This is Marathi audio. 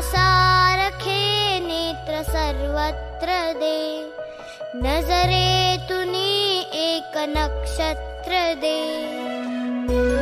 सारखे नेत्र सर्वत्र दे. नजरे तुनी एक नक्षत्र दे.